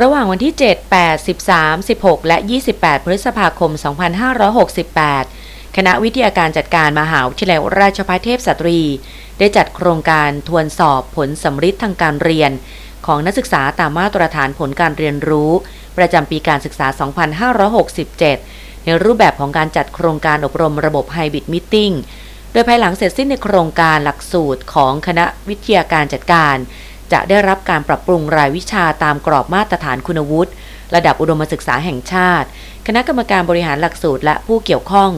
ระหว่างวันที่ 7 8 13 16 และ 28 พฤษภาคม 2568 คณะวิทยาการจัดการมหาวิทยาลัยราชภัฏเทพสตรี ได้จัดโครงการทวนสอบผลสำฤทธิ์ทางการเรียน ของนักศึกษาตามมาตรฐานผลการเรียนรู้ ประจำปีการศึกษา 2567 ในรูปแบบของการจัดโครงการอบรมระบบไฮบริดมิ g โดยภายหลังเสร็จสิ้นในโครงการหลักสูตรของคณะวิทยาการจัดการ จะได้รับการปรับปรุงรายวิชาตามกรอบมาตรฐานคุณวุฒิ ระดับอุดมศึกษาแห่งชาติ คณะกรรมการบริหารหลักสูตรและผู้เกี่ยวข้อง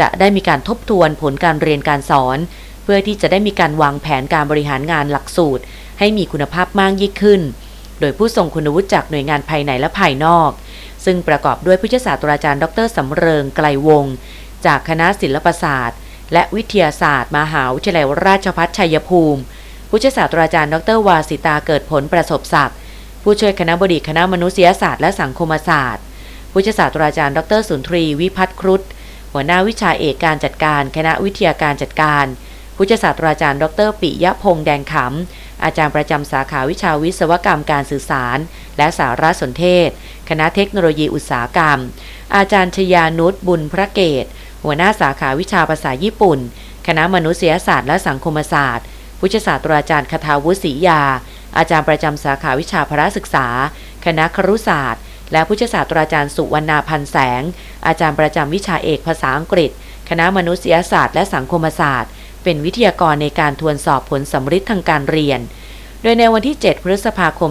จะได้มีการทบทวนผลการเรียนการสอน เพื่อที่จะได้มีการวางแผนการบริหารงานหลักสูตร ให้มีคุณภาพมากยิ่งขึ้น โดยผู้ทรงคุณวุฒิจากหน่วยงานภายในและภายนอก ซึ่งประกอบด้วยผู้ช่วยศาสตราจารย์ ดรสำเริงไกลวงศ์จากคณะศิลปศาสตร์ และวิทยาศาสตร์ มหาวิทยาลัยราชภัฏชัยภูมิ ผู้ช่วยศาสตราจารย์ดรวาสิตาเกิดผลประสบศักดิ์ผู้ช่วยคณะบดีคณะมนุษยศาสตร์และสังคมศาสตร์ ผู้ช่วยศาสตราจารย์ดรสุนทรีวิพัฒน์ครุฑหัวหน้าวิชาเอกการจัดการ คณะวิทยาการจัดการ ผู้ช่วยศาสตราจารย์ ดรปิยพงษ์แดงขำ อาจารย์ประจำสาขาวิชาวิศวกรรมการสื่อสาร และสารสนเทศ คณะเทคโนโลยีอุตสาหกรรม อาจารย์ชยานุชบุญพระเกตหัวหน้าสาขาวิชาภาษาญี่ปุ่น คณะมนุษยศาสตร์และสังคมศาสตร์ ผู้ช่วยศาสตราจารย์คทาวุฒิศรียา อาจารย์ประจำสาขาวิชาพระศึกษา คณะครุศาสตร์ และผู้ช่วยศาสตราจารย์สุวรรณาพันแสง อาจารย์ประจำวิชาเอกภาษาอังกฤษ คณะมนุษยศาสตร์และสังคมศาสตร์ เป็นวิทยากรในการทวนสอบผลสำฤทธิ์ทางการเรียน โดยในวันที่ 7 พฤษภาคม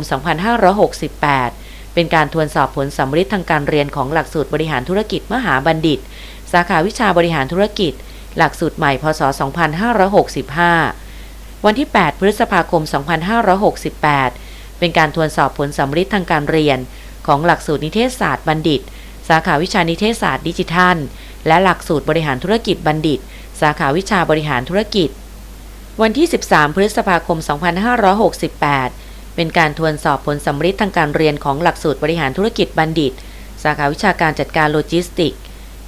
2568 เป็นการทวนสอบผลสำฤทธิ์ทางการเรียนของหลักสูตรบริหารธุรกิจมหาบัณฑิต สาขาวิชาบริหารธุรกิจ หลักสูตรใหม่พศ 2565 วันที่ 8 พฤษภาคม 2568 เป็นการทวนสอบผลสำฤทธิ์ทางการเรียน ของหลักสูตรนิเทศศาสตร์บัณฑิต สาขาวิชานิเทศศาสตร์ดิจิทัล และหลักสูตรบริหารธุรกิจบัณฑิต สาขาวิชาบริหารธุรกิจ วันที่ 13 พฤษภาคม 2568 เป็นการทวนสอบผลสำฤทธิ์ทางการเรียนของหลักสูตรบริหารธุรกิจบัณฑิต สาขาวิชาการจัดการโลจิสติก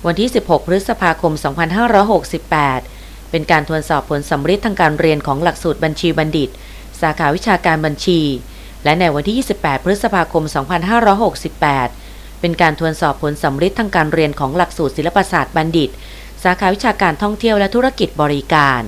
วันที่ 16 พฤษภาคม 2568 เป็นการทวนสอบผลสำฤทธิ์ทางการเรียนของหลักสูตรบัญชีบัณฑิต สาขาวิชาการบัญชี และในวันที่ 28 พฤษภาคม 2568 เป็นการทวนสอบผลสำฤทธิ์ทางการเรียนของหลักสูตรศิลปศาสตร์บัณฑิต สาขาวิชาการท่องเที่ยวและธุรกิจบริการ